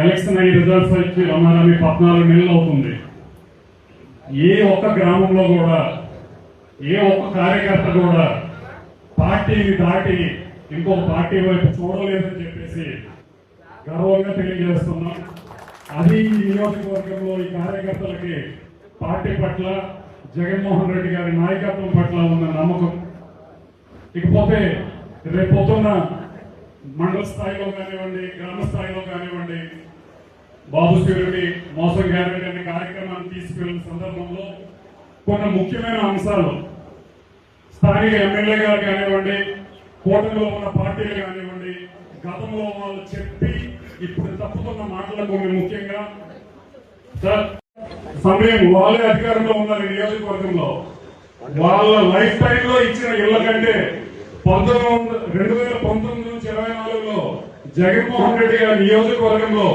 Election అయ్యి results వచ్చి రమ్మని పద్నాలుగు నెలలు అవుతుంది. ఏ ఒక్క గ్రామంలో కూడా ఏ ఒక్క కార్యకర్త కూడా పార్టీని దాటి ఇంకొక పార్టీ వైపు చూడలేదని చెప్పేసి గర్వంగా తెలియజేస్తున్నాం. అది ఈ నియోజకవర్గంలో ఈ కార్యకర్తలకి పార్టీ పట్ల జగన్మోహన్ రెడ్డి గారి నాయకత్వం పట్ల ఉన్న నమ్మకం. ఇకపోతే రేపు పొద్దున్న మండల స్థాయిలో కానివ్వండి గ్రామ స్థాయిలో కానివ్వండి బాబు శివుడికి మోసం గ్యారెంటీ అనే కార్యక్రమాన్ని తీసుకెళ్ళిన సందర్భంలో కొన్ని ముఖ్యమైన అంశాలు స్థానిక ఎమ్మెల్యే గారు కానివ్వండి కూటమిలో ఉన్న పార్టీలు కానివ్వండి గతంలో వాళ్ళు చెప్పి ఇప్పుడు తప్పుతున్న మాటలు కొన్ని ముఖ్యంగా సార్ సమయం వాళ్ళే అధికారంలో ఉన్నారు నియోజకవర్గంలో. వాళ్ళ లైఫ్ టైంలో ఇచ్చిన ఇళ్ళ కంటే పంతొమ్మిది వందల రెండు వేల పంతొమ్మిది నుంచి ఇరవై నాలుగులో జగన్మోహన్ రెడ్డి గారి నియోజకవర్గంలో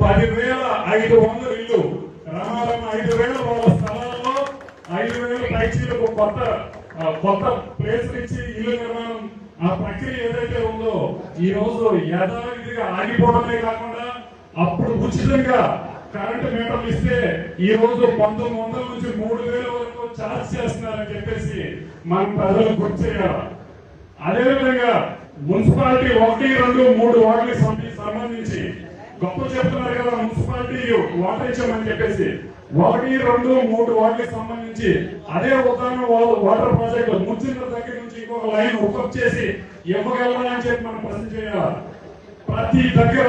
పదివేల ఐదు వందల ఇల్లు. రామారామ ఐదు వేల వాళ్ళ స్థలాల్లో ఐదు వేల పైచీలకు కొత్త కొత్త ప్లేస్ ఇచ్చి ఇల్లు నిర్మాణం ఆ ప్రక్రియ ఏదైతే ఉందో ఈ రోజు యథావిధిగా ఆగిపోవడమే కాకుండా అప్పుడు ఉచితంగా కరెంట్ మీటర్లు ఇస్తే ఈ రోజు పంతొమ్మిది వందల నుంచి మూడు వేల వరకు ఛార్జ్ చేస్తున్నారని చెప్పేసి మనం ప్రజలు గుర్తు చేయాలి. అదేవిధంగా మున్సిపాలిటీ ఒకటి రెండు మూడు వార్డులకు సంబంధించి గొప్ప చెప్తున్నారు కదా మున్సిపాలిటీ వాటర్ ఇచ్చామని చెప్పేసి. ఒకటి రెండు మూడు వాటికి సంబంధించి అదే ఉదాహరణ వాటర్ ప్రాజెక్ట్ ముచ్చింద్ర దగ్గర నుంచి ఇంకొక లైన్ హుకప్ చేసి ఇవ్వగలమని చెప్పి మనం ప్రశ్న చేయాలి ప్రతి దగ్గర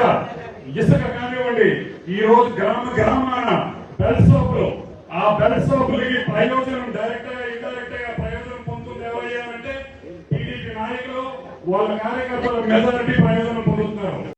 ఇసుక కానివ్వండి ఈ రోజు గ్రామ గ్రామాన బెల్ సోపులు ఆ బెల్ సోపులకి ప్రయోజనం డైరెక్ట్గా ఇండైరెక్ట్గా ప్రయోజనం పొందుతుంది ఎవరయ్యారంటే టీడీపీ నాయకులు వాళ్ళ కార్యకర్తల మెజారిటీ ప్రయోజనం పొందుతున్నారు.